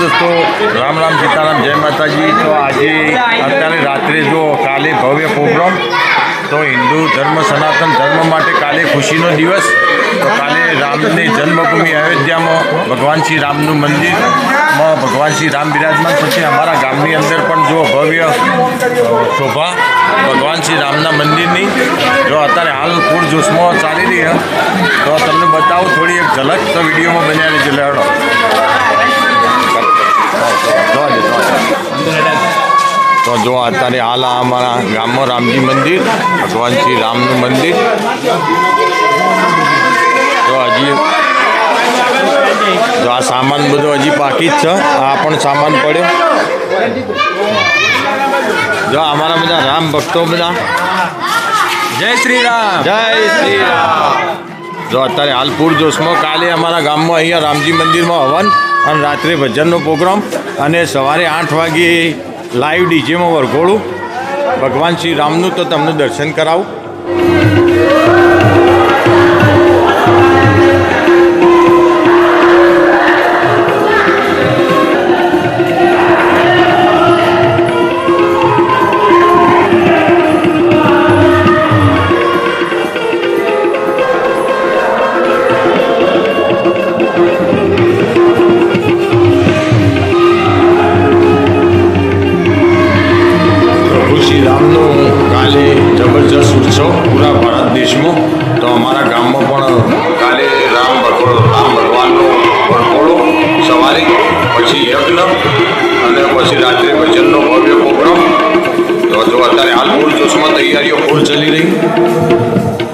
દોસ્તો રામ રામ સીતારામ, જય માતાજી. તો આજે અત્યારે રાત્રે જો કાલે ભવ્ય પ્રોગ્રામ, તો હિન્દુ ધર્મ, સનાતન ધર્મ માટે કાલે ખુશીનો દિવસ. તો કાલે રામની જન્મભૂમિ અયોધ્યામાં ભગવાન શ્રી રામનું મંદિરમાં ભગવાન શ્રી રામ બિરાજમાન. પછી અમારા ગામની અંદર પણ જો ભવ્ય શોભા ભગવાન શ્રી રામના મંદિરની, જો અત્યારે હાલ પૂર જોશમાં ચાલી રહી તો તમને બતાવું, થોડી એક ઝલક તો વિડીયોમાં બન્યા રહેજો. લેવડો. તો જો અત્યારે હાલ અમારા ગામમાં રામજી મંદિર ભગવાન શ્રી રામનું મંદિર. તો હજી જો આ સામાન બધો હજી બાકી જ છે આ પણ સામાન પડ્યો જો અમારા બધા રામ ભક્તો બધા. જય શ્રી રામ. જય શ્રી રામ. જો અત્યારે હાલ પૂરજોશમાં કાલે અમારા ગામમાં અહીંયા રામજી મંદિરમાં હવન અને રાત્રે ભજનનો પ્રોગ્રામ અને સવારે આઠ વાગે લાઈવ ડીજેમાં વરઘોડું. ભગવાન શ્રી રામનું તો તમને દર્શન કરાવું. કાલે જબરજસ્ત ઉત્સવ પૂરા ભારત દેશમાં તો અમારા ગામમાં પણ કાલે રામ ભગવાન રામ ભગવાનનો વરઘોડો સવારે, પછી યજ્ઞ, અને પછી રાત્રે ભજનનો ભવ્ય પ્રોગ્રામ. તો અત્યારે હાલ પૂર જોશમાં તૈયારીઓ પૂર ચાલી રહી.